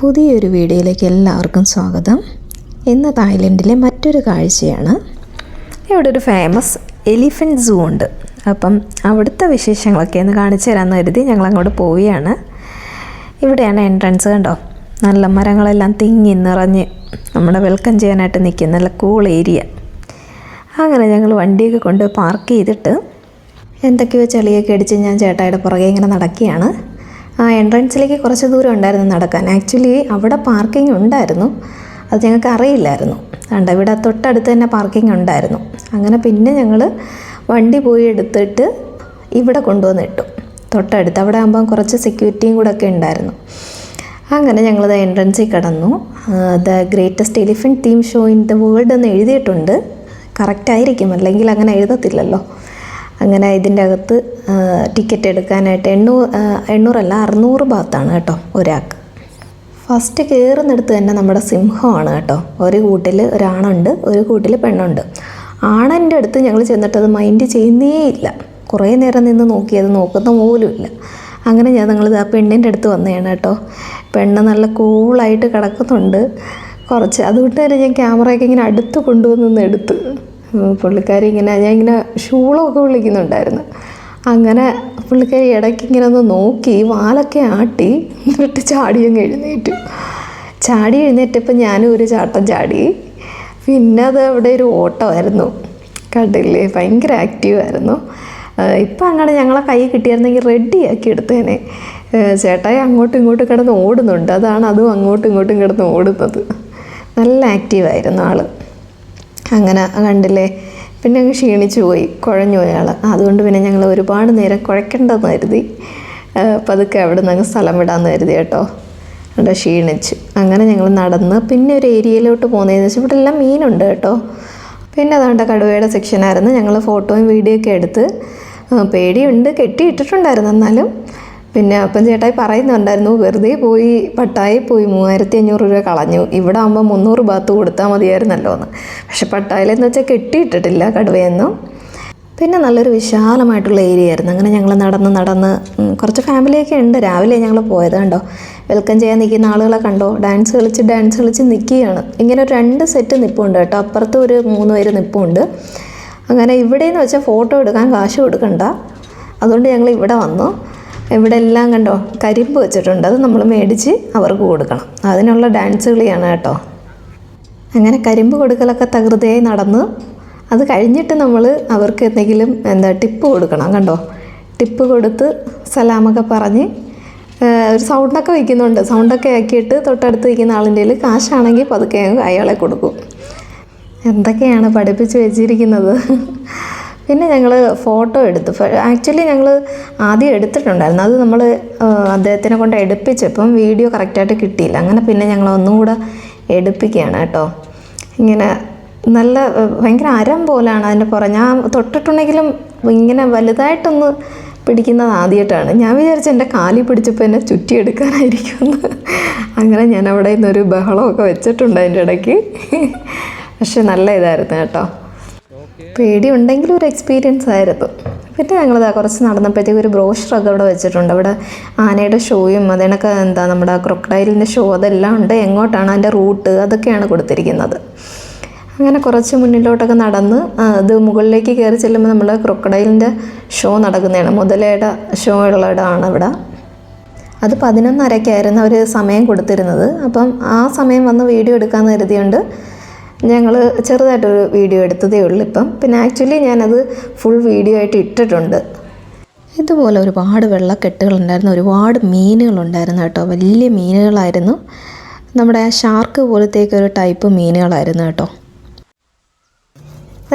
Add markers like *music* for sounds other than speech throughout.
പുതിയൊരു വീഡിയോയിലേക്ക് എല്ലാവർക്കും സ്വാഗതം. ഇന്ന് തായ്ലൻഡിലെ മറ്റൊരു കാഴ്ചയാണ്. ഇവിടെ ഒരു ഫേമസ് എലിഫന്റ് സൂ ഉണ്ട്. അപ്പം അവിടുത്തെ വിശേഷങ്ങളൊക്കെ ഒന്ന് കാണിച്ചു തരാമെന്ന് കരുതി ഞങ്ങൾ അങ്ങോട്ട് പോവുകയാണ്. ഇവിടെയാണ് എൻട്രൻസ് കണ്ടോ? നല്ല മരങ്ങളെല്ലാം തിങ്ങി നിറഞ്ഞ് നമ്മുടെ വെൽക്കം ചെയ്യാനായിട്ട് നിൽക്കുന്ന നല്ല കൂൾ ഏരിയ അങ്ങനെ ഞങ്ങൾ വണ്ടിയൊക്കെ കൊണ്ട് പാർക്ക് ചെയ്തിട്ട് എന്തൊക്കെയോ ചെളിയൊക്കെ അടിച്ച് ഞാൻ ചേട്ടായുടെ പുറകെ ഇങ്ങനെ നടക്കുകയാണ്. ആ എൻട്രൻസിലേക്ക് കുറച്ച് ദൂരം ഉണ്ടായിരുന്നു നടക്കാൻ. ആക്ച്വലി അവിടെ പാർക്കിംഗ് ഉണ്ടായിരുന്നു. അത് ഞങ്ങൾക്ക് അറിയില്ലായിരുന്നു. കണ്ട ഇവിടെ തൊട്ടടുത്ത് തന്നെ പാർക്കിംഗ് ഉണ്ടായിരുന്നു. അങ്ങനെ പിന്നെ ഞങ്ങൾ വണ്ടി പോയി എടുത്തിട്ട് ഇവിടെ കൊണ്ടുവന്ന് ഇട്ടു. തൊട്ടടുത്ത്. അവിടെ ആകുമ്പം കുറച്ച് സെക്യൂരിറ്റിയും കൂടെ ഒക്കെ ഉണ്ടായിരുന്നു. അങ്ങനെ ഞങ്ങളത് എൻട്രൻസിൽ കടന്നു. The greatest elephant theme show in the world എന്ന് എഴുതിയിട്ടുണ്ട്. കറക്റ്റ് ആയിരിക്കും. അല്ലെങ്കിൽ അങ്ങനെ എഴുതത്തില്ലല്ലോ. അങ്ങനെ ഇതിന്റെ അകത്ത് ടിക്കറ്റ് എടുക്കാനായിട്ട് എണ്ണൂറ് എണ്ണൂറല്ല അറുന്നൂറ് ഭാഗത്താണ് കേട്ടോ ഒരാൾക്ക്. ഫസ്റ്റ് കയറുന്നിടത്ത് തന്നെ നമ്മുടെ സിംഹമാണ് കേട്ടോ. ഒരു കൂട്ടിൽ ഒരാണുണ്ട് ഒരു കൂട്ടിൽ പെണ്ണുണ്ട്. ആണന്റെ അടുത്ത് ഞങ്ങൾ ചെന്നിട്ട് അത് മൈൻഡ് ചെയ്യുന്നേ ഇല്ല. കുറേ നേരം നിന്ന് നോക്കി അത് നോക്കുന്ന പോലും ഇല്ല. അങ്ങനെ ഞാൻ ഞങ്ങളിത് ആ പെണ്ണിന്റെ അടുത്ത് വന്നതാണ് കേട്ടോ. പെണ്ണ് നല്ല കൂളായിട്ട് കിടക്കുന്നുണ്ട്. കുറച്ച് അതുകൊണ്ട് തന്നെ ഞാൻ ക്യാമറയൊക്കെ ഇങ്ങനെ അടുത്ത് കൊണ്ടുവന്ന് എടുത്ത്. പുള്ളിക്കാരി ഇങ്ങനെ ഞാൻ ഇങ്ങനെ ഷൂളൊക്കെ വിളിക്കുന്നുണ്ടായിരുന്നു. അങ്ങനെ പുള്ളിക്കാരി ഇടയ്ക്ക് ഇങ്ങനെ ഒന്ന് നോക്കി വാലൊക്കെ ആട്ടി എന്നിട്ട് ചാടി അങ്ങ് എഴുന്നേറ്റു. ചാടി എഴുന്നേറ്റപ്പോൾ ഞാനും ഒരു ചാട്ടം ചാടി. പിന്നെ അത് അവിടെ ഒരു ഓട്ടമായിരുന്നു. കണ്ടില്ലേ? ഭയങ്കര ആക്റ്റീവായിരുന്നു ഇപ്പം അങ്ങനെ ഞങ്ങളെ കൈ കിട്ടിയായിരുന്നെങ്കിൽ റെഡിയാക്കി എടുത്തേനെ. ചേട്ടായി അങ്ങോട്ടും ഇങ്ങോട്ടും കിടന്ന് ഓടുന്നുണ്ട്. അതാണ് അതും അങ്ങോട്ടും ഇങ്ങോട്ടും കിടന്ന് ഓടുന്നത്. നല്ല ആക്റ്റീവായിരുന്നു ആൾ അങ്ങനെ കണ്ടില്ലേ? പിന്നെ അങ്ങ് ക്ഷീണിച്ചു പോയി കുഴഞ്ഞു പോയി ആൾ അതുകൊണ്ട് പിന്നെ ഞങ്ങൾ ഒരുപാട് നേരം കുഴക്കേണ്ടെന്ന് കരുതി. പതുക്കെ അവിടെ നിന്ന് സ്ഥലം വിടാമെന്ന് കരുതി കേട്ടോ. അവിടെ ക്ഷീണിച്ച്. അങ്ങനെ ഞങ്ങൾ നടന്ന് പിന്നെ ഒരു ഏരിയയിലോട്ട് പോകുന്നതെന്ന് വെച്ചാൽ ഇവിടെ എല്ലാം മീനുണ്ട് കേട്ടോ. പിന്നെ അതുകൊണ്ട് കടുവയുടെ സെക്ഷനായിരുന്നു. ഞങ്ങൾ ഫോട്ടോയും വീഡിയോ ഒക്കെ എടുത്ത് പേടിയുണ്ട്. കെട്ടിയിട്ടിട്ടുണ്ടായിരുന്നു എന്നാലും. പിന്നെ അപ്പം ചേട്ടായി പറയുന്നുണ്ടായിരുന്നു വെറുതെ പോയി പട്ടായി പോയി മൂവായിരത്തി അഞ്ഞൂറ് രൂപ കളഞ്ഞു. ഇവിടെ ആകുമ്പോൾ മുന്നൂറ് ഭാഗത്ത് കൊടുത്താൽ മതിയായിരുന്നല്ലോ എന്ന് പക്ഷെ പട്ടായിലെന്ന് വെച്ചാൽ കെട്ടിയിട്ടിട്ടില്ല കടുവയൊന്നും. പിന്നെ നല്ലൊരു വിശാലമായിട്ടുള്ള ഏരിയ ആയിരുന്നു അങ്ങനെ ഞങ്ങൾ നടന്ന് നടന്ന് കുറച്ച് ഫാമിലിയൊക്കെ ഉണ്ട്. രാവിലെ ഞങ്ങൾ പോയത് കണ്ടോ? വെൽക്കം ചെയ്യാൻ നിൽക്കുന്ന ആളുകളെ കണ്ടോ? ഡാൻസ് കളിച്ച് ഡാൻസ് കളിച്ച് നിൽക്കുകയാണ് ഇങ്ങനെ ഒരു രണ്ട് സെറ്റ് നിൽപ്പുണ്ട് കേട്ടോ. അപ്പുറത്ത് ഒരു മൂന്ന് പേര് നിൽപ്പുണ്ട് അങ്ങനെ ഇവിടെയെന്ന് വെച്ചാൽ ഫോട്ടോ എടുക്കാൻ കാശ് കൊടുക്കണ്ട. അതുകൊണ്ട് ഞങ്ങൾ ഇവിടെ വന്നു. ഇവിടെ എല്ലാം കണ്ടോ? കരിമ്പ് വെച്ചിട്ടുണ്ട്. അത് നമ്മൾ മേടിച്ച് അവർക്ക് കൊടുക്കണം. അതിനുള്ള ഡാൻസ് കളിയാണ് കേട്ടോ. അങ്ങനെ കരിമ്പ് കൊടുക്കലൊക്കെ തകൃതിയായി നടന്ന് അത് കഴിഞ്ഞിട്ട് നമ്മൾ അവർക്ക് എന്തെങ്കിലും എന്താ ടിപ്പ് കൊടുക്കണം കണ്ടോ? ടിപ്പ് കൊടുത്ത് സലാമൊക്കെ പറഞ്ഞ് ഒരു സൗണ്ടൊക്കെ വയ്ക്കുന്നുണ്ട് സൗണ്ടൊക്കെ ആക്കിയിട്ട് തൊട്ടടുത്ത് വയ്ക്കുന്ന ആളിന്റെ കാശാണെങ്കിൽ പതുക്കെ അയാളെ കൊടുക്കും. എന്തൊക്കെയാണ് പഠിപ്പിച്ച് വെച്ചിരിക്കുന്നത്? പിന്നെ ഞങ്ങൾ ഫോട്ടോ എടുത്തു. ആക്ച്വലി ഞങ്ങൾ ആദ്യം എടുത്തിട്ടുണ്ടായിരുന്നു. അത് നമ്മൾ അദ്ദേഹത്തിനെ കൊണ്ട് എടുപ്പിച്ചപ്പം വീഡിയോ കറക്റ്റായിട്ട് കിട്ടിയില്ല. അങ്ങനെ പിന്നെ ഞങ്ങൾ ഒന്നും കൂടെ എടുപ്പിക്കുകയാണ് കേട്ടോ. ഇങ്ങനെ നല്ല ഭയങ്കര അരം പോലാണ് അതിന്റെ പുറം. ഞാൻ തൊട്ടിട്ടുണ്ടെങ്കിലും ഇങ്ങനെ വലുതായിട്ടൊന്ന് പിടിക്കുന്നത് ആദ്യമായിട്ടാണ്. ഞാൻ വിചാരിച്ചു എന്റെ കാലി പിടിച്ചപ്പോൾ എന്നെ ചുറ്റിയെടുക്കാനായിരിക്കുമെന്ന്. അങ്ങനെ ഞാൻ അവിടെ നിന്നൊരു ബഹളമൊക്കെ വെച്ചിട്ടുണ്ട് അതിന്റെ ഇടയ്ക്ക്. പക്ഷെ നല്ല ഇതായിരുന്നു കേട്ടോ. പേടി ഉണ്ടെങ്കിലും ഒരു എക്സ്പീരിയൻസ് ആയിരുന്നു. പിന്നെ ഞങ്ങളിതാ കുറച്ച് നടന്നപ്പോഴത്തേക്ക് ഒരു ബ്രോഷറൊക്കെ അവിടെ വെച്ചിട്ടുണ്ട്. അവിടെ ആനയുടെ ഷോയും അതിനൊക്കെ എന്താ നമ്മുടെ ക്രൊക്കഡൈലിന്റെ ഷോ അതെല്ലാം ഉണ്ട്. എങ്ങോട്ടാണ് അതിന്റെ റൂട്ട് അതൊക്കെയാണ് കൊടുത്തിരിക്കുന്നത്. അങ്ങനെ കുറച്ച് മുന്നിലോട്ടൊക്കെ നടന്ന് അത് മുകളിലേക്ക് കയറി ചെല്ലുമ്പോൾ നമ്മൾ ക്രൊക്കഡൈലിന്റെ ഷോ നടക്കുന്നതാണ്. മുതലയുടെ ഷോ ഉള്ള ഇടമാണ് ഇവിടെ അത് പതിനൊന്നരക്കായിരുന്നു അവർ സമയം കൊടുത്തിരുന്നത്. അപ്പം ആ സമയം വന്ന് വീഡിയോ എടുക്കാമെന്ന് കരുതിയുണ്ട് ഞങ്ങൾ ചെറുതായിട്ടൊരു വീഡിയോ എടുത്തതേ ഉള്ളൂ ഇപ്പം. പിന്നെ ആക്ച്വലി ഞാനത് ഫുൾ വീഡിയോ ആയിട്ട് ഇട്ടിട്ടുണ്ട്. ഇതുപോലെ ഒരുപാട് വെള്ളക്കെട്ടുകളുണ്ടായിരുന്നു. ഒരുപാട് മീനുകളുണ്ടായിരുന്നു കേട്ടോ. വലിയ മീനുകളായിരുന്നു. നമ്മുടെ ഷാർക്ക് പോലത്തേക്ക് ഒരു ടൈപ്പ് മീനുകളായിരുന്നു കേട്ടോ.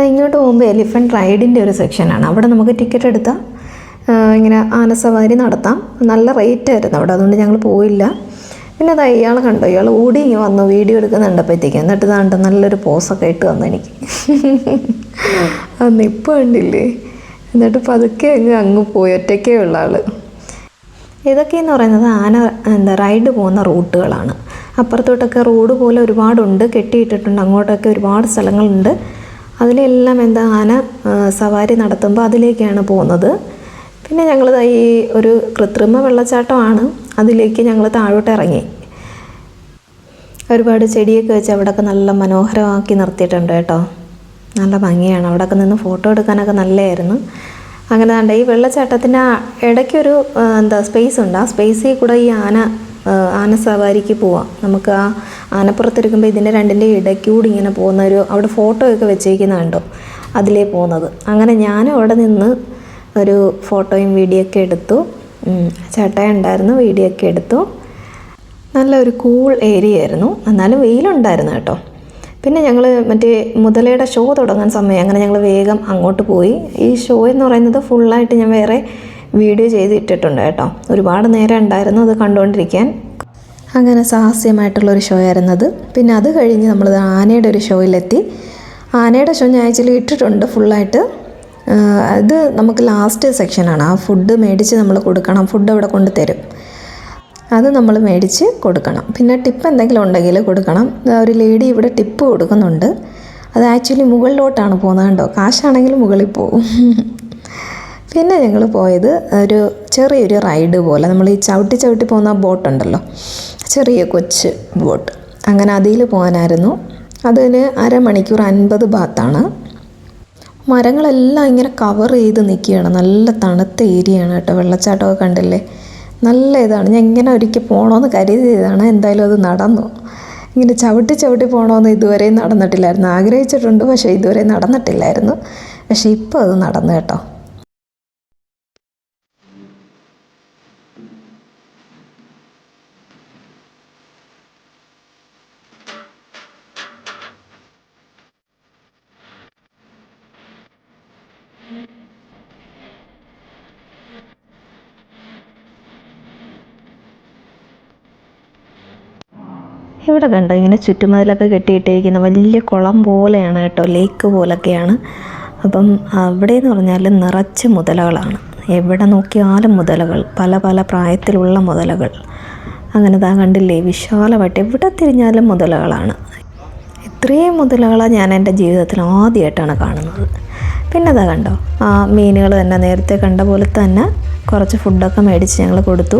ഇങ്ങോട്ട് പോകുമ്പോൾ എലിഫന്റ് റൈഡിന്റെ ഒരു സെക്ഷനാണ് അവിടെ നമുക്ക് ടിക്കറ്റ് എടുത്താൽ ഇങ്ങനെ ആനസവാരി നടത്താം. നല്ല റേറ്റ് ആയിരുന്നു അവിടെ. അതുകൊണ്ട് ഞങ്ങൾ പോയില്ല. പിന്നെ അത് ഇയാൾ കണ്ടോ ഇയാൾ ഓടി വന്നു വീഡിയോ എടുക്കുന്നുണ്ടപ്പോഴത്തേക്ക്. എന്നിട്ട് താണ്ട് നല്ലൊരു പോസൊക്കെ ഇട്ട് വന്നു എനിക്ക്. അന്ന് ഇപ്പോൾ ഉണ്ടില്ലേ എന്നിട്ട് പതുക്കെ അങ്ങ് അങ്ങ് പോയി ഒറ്റയ്ക്കേ ഉള്ള ആൾ ഇതൊക്കെയെന്ന് പറയുന്നത് ആന എന്താ റൈഡ് പോകുന്ന റൂട്ടുകളാണ്. അപ്പുറത്തോട്ടൊക്കെ റോഡ് പോലെ ഒരുപാടുണ്ട് കെട്ടിയിട്ടിട്ടുണ്ട് അങ്ങോട്ടൊക്കെ ഒരുപാട് സ്ഥലങ്ങളുണ്ട്. അതിലെല്ലാം എന്താ ആന സവാരി നടത്തുമ്പോൾ അതിലേക്കാണ് പോകുന്നത്. പിന്നെ ഞങ്ങൾ ഈ ഒരു കൃത്രിമ വെള്ളച്ചാട്ടമാണ്. അതിലേക്ക് ഞങ്ങൾ താഴോട്ട് ഇറങ്ങി. ഒരുപാട് ചെടിയൊക്കെ വെച്ച് അവിടെയൊക്കെ നല്ല മനോഹരമാക്കി നിർത്തിയിട്ടുണ്ട് കേട്ടോ. നല്ല ഭംഗിയാണ്. അവിടെയൊക്കെ നിന്ന് ഫോട്ടോ എടുക്കാനൊക്കെ നല്ലതായിരുന്നു. അങ്ങനെ കണ്ട ഈ വെള്ളച്ചാട്ടത്തിന്റെ ഇടയ്ക്കൊരു എന്താ സ്പേസ് ഉണ്ട്. ആ സ്പേസിൽ കൂടെ ഈ ആന ആന സവാരിക്ക് പോവാം. നമുക്ക് ആ ആനപ്പുറത്തിരിക്കുമ്പോൾ ഇതിന്റെ രണ്ടിന്റെ ഇടയ്ക്കൂടി ഇങ്ങനെ പോകുന്ന ഒരു അവിടെ ഫോട്ടോ ഒക്കെ കണ്ടോ? അതിലേ പോകുന്നത്. അങ്ങനെ ഞാനും അവിടെ നിന്ന് ഒരു ഫോട്ടോയും വീഡിയോ ഒക്കെ എടുത്തു. ചേട്ടായി ഉണ്ടായിരുന്നു വീഡിയോ ഒക്കെ എടുത്തു. നല്ലൊരു കൂൾ ഏരിയ ആയിരുന്നു. എന്നാലും വെയിലുണ്ടായിരുന്നു കേട്ടോ. പിന്നെ ഞങ്ങൾ മറ്റേ മുതലയുടെ ഷോ തുടങ്ങാൻ സമയം അങ്ങനെ ഞങ്ങൾ വേഗം അങ്ങോട്ട് പോയി. ഈ ഷോ എന്ന് പറയുന്നത് ഫുള്ളായിട്ട് ഞാൻ വേറെ വീഡിയോ ചെയ്ത് ഇട്ടിട്ടുണ്ട് കേട്ടോ. ഒരുപാട് നേരം ഉണ്ടായിരുന്നു അത് കണ്ടുകൊണ്ടിരിക്കാൻ അങ്ങനെ സാഹസ്യമായിട്ടുള്ള ഒരു ഷോ ആയിരുന്നത് പിന്നെ അത് കഴിഞ്ഞ് നമ്മൾ ആനയുടെ ഒരു ഷോയിലെത്തി ആനയുടെ ഷോ ഞാൻ ആക്ച്വലി ഇട്ടിട്ടുണ്ട് ഫുള്ളായിട്ട് അത് നമുക്ക് ലാസ്റ്റ് സെക്ഷനാണ് ആ ഫുഡ് മേടിച്ച് നമ്മൾ കൊടുക്കണം. ഫുഡ് അവിടെ കൊണ്ട് തരും. അത് നമ്മൾ മേടിച്ച് കൊടുക്കണം. പിന്നെ ടിപ്പ് എന്തെങ്കിലും ഉണ്ടെങ്കിൽ കൊടുക്കണം. ഒരു ലേഡി ഇവിടെ ടിപ്പ് കൊടുക്കുന്നുണ്ട്. അത് ആക്ച്വലി മുകളിലോട്ടാണ് പോകുന്നത് കണ്ടോ? കാശാണെങ്കിൽ മുകളിൽ പോകും. *laughs* പിന്നെ ഞങ്ങൾ പോയത് ഒരു ചെറിയൊരു റൈഡ് പോലെ. നമ്മൾ ഈ ചവിട്ടി ചവിട്ടി പോകുന്ന ബോട്ടുണ്ടല്ലോ ചെറിയ കൊച്ച് ബോട്ട് അങ്ങനെ അതിൽ പോകാനായിരുന്നു. അതിന് അരമണിക്കൂർ അൻപത് ബാത്താണ് മരങ്ങളെല്ലാം ഇങ്ങനെ കവർ ചെയ്ത് നിൽക്കുകയാണ്. നല്ല തണുത്ത ഏരിയയാണ് കേട്ടോ. വെള്ളച്ചാട്ടമൊക്കെ കണ്ടില്ലേ? നല്ല ഇതാണ്. ഞാൻ ഇങ്ങനെ ഒരിക്കൽ പോകണമെന്ന് കരുതിയതാണ് എന്തായാലും അത് നടന്നു. ഇങ്ങനെ ചവിട്ടി ചവിട്ടി പോകണമെന്ന് ഇതുവരെയും നടന്നിട്ടില്ലായിരുന്നു. ആഗ്രഹിച്ചിട്ടുണ്ട് പക്ഷേ ഇതുവരെ നടന്നിട്ടില്ലായിരുന്നു. പക്ഷേ ഇപ്പോൾ അത് നടന്നു കേട്ടോ. ഇവിടെ കണ്ടോ ഇങ്ങനെ ചുറ്റുമതിലൊക്കെ കെട്ടിയിട്ടിരിക്കുന്ന വലിയ കുളം പോലെയാണ് കേട്ടോ ലേക്ക് പോലൊക്കെയാണ്. അപ്പം അവിടെ എന്ന് പറഞ്ഞാൽ നിറച്ച് മുതലകളാണ്. എവിടെ നോക്കിയാലും മുതലകൾ പല പല പ്രായത്തിലുള്ള മുതലകൾ. അങ്ങനെ താ കണ്ടില്ലേ വിശാലമായിട്ട് എവിടെ തിരിഞ്ഞാലും മുതലകളാണ്. ഇത്രയും മുതലകളെ ഞാൻ എന്റെ ജീവിതത്തിൽ ആദ്യമായിട്ടാണ് കാണുന്നത്. പിന്നെ അതാ കണ്ടോ ആ മീനുകൾ തന്നെ നേരത്തെ കണ്ട പോലെ തന്നെ കുറച്ച് ഫുഡൊക്കെ മേടിച്ച് ഞങ്ങൾ കൊടുത്തു.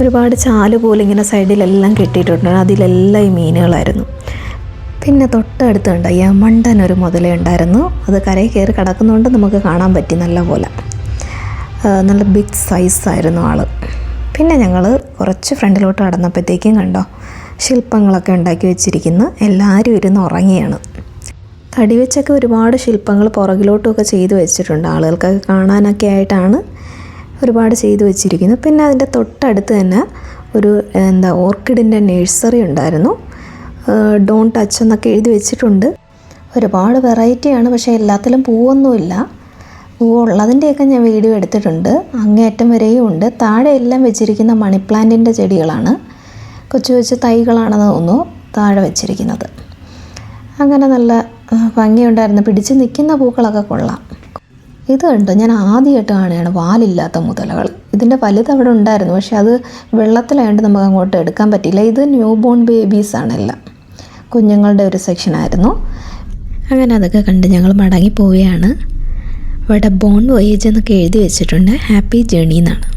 ഒരുപാട് ചാൽ പോലെ ഇങ്ങനെ സൈഡിലെല്ലാം കെട്ടിയിട്ടുണ്ട്. അതിലെല്ലാം ഈ മീനുകളായിരുന്നു. പിന്നെ തൊട്ടടുത്ത് കണ്ട യമണ്ടൻ ഒരു മുതല ഉണ്ടായിരുന്നു. അത് കരയിൽ കയറി കിടക്കുന്നതുകൊണ്ട് നമുക്ക് കാണാൻ പറ്റി നല്ല പോലെ. നല്ല ബിഗ് സൈസായിരുന്നു ആൾ പിന്നെ ഞങ്ങൾ കുറച്ച് ഫ്രണ്ടിലോട്ട് കടന്നപ്പോഴത്തേക്കും കണ്ടോ ശില്പങ്ങളൊക്കെ ഉണ്ടാക്കി വെച്ചിരിക്കുന്നു. എല്ലാവരും ഇരുന്ന് ഉറങ്ങിയാണ്. തടി വെച്ചൊക്കെ ഒരുപാട് ശില്പങ്ങൾ പുറകിലോട്ടുമൊക്കെ ചെയ്തു വെച്ചിട്ടുണ്ട് ആളുകൾക്കൊക്കെ കാണാനൊക്കെ ആയിട്ടാണ് ഒരുപാട് ചെയ്തു വെച്ചിരിക്കുന്നു. പിന്നെ അതിന്റെ തൊട്ടടുത്ത് തന്നെ ഒരു എന്താ ഓർക്കിഡിന്റെ നഴ്സറി ഉണ്ടായിരുന്നു. ഡോൺ ടച്ച് എന്നൊക്കെ എഴുതി വെച്ചിട്ടുണ്ട്. ഒരുപാട് വെറൈറ്റിയാണ് പക്ഷേ എല്ലാത്തിലും പൂവൊന്നുമില്ല. പൂവുള്ളതിന്റെയൊക്കെ ഞാൻ വീഡിയോ എടുത്തിട്ടുണ്ട്. അങ്ങേയറ്റം വരെയും ഉണ്ട്. താഴെ എല്ലാം വെച്ചിരിക്കുന്ന മണി പ്ലാന്റിന്റെ ചെടികളാണ്. കൊച്ചു കൊച്ചു തൈകളാണെന്ന് തോന്നുന്നു താഴെ വെച്ചിരിക്കുന്നത്. അങ്ങനെ നല്ല ഭംഗിയുണ്ടായിരുന്നു. പിടിച്ച് നിൽക്കുന്ന പൂക്കളൊക്കെ കൊള്ളാം. ഇത് കണ്ടോ? ഞാൻ ആദ്യമായിട്ട് കാണുകയാണ് വാലില്ലാത്ത മുതലകൾ. ഇതിന്റെ വലുത് അവിടെ ഉണ്ടായിരുന്നു. പക്ഷേ അത് വെള്ളത്തിലായതുകൊണ്ട് നമുക്ക് അങ്ങോട്ട് എടുക്കാൻ പറ്റിയില്ല. ഇത് ന്യൂ ബോൺ ബേബീസ് ആണെല്ലാം. കുഞ്ഞുങ്ങളുടെ ഒരു സെക്ഷനായിരുന്നു അങ്ങനെ അതൊക്കെ കണ്ട് ഞങ്ങൾ മടങ്ങി പോവുകയാണ് ഇവിടെ ബോൺ വോയേജ് എന്നൊക്കെ എഴുതി വെച്ചിട്ടുണ്ട്. ഹാപ്പി ജേണി എന്നാണ്.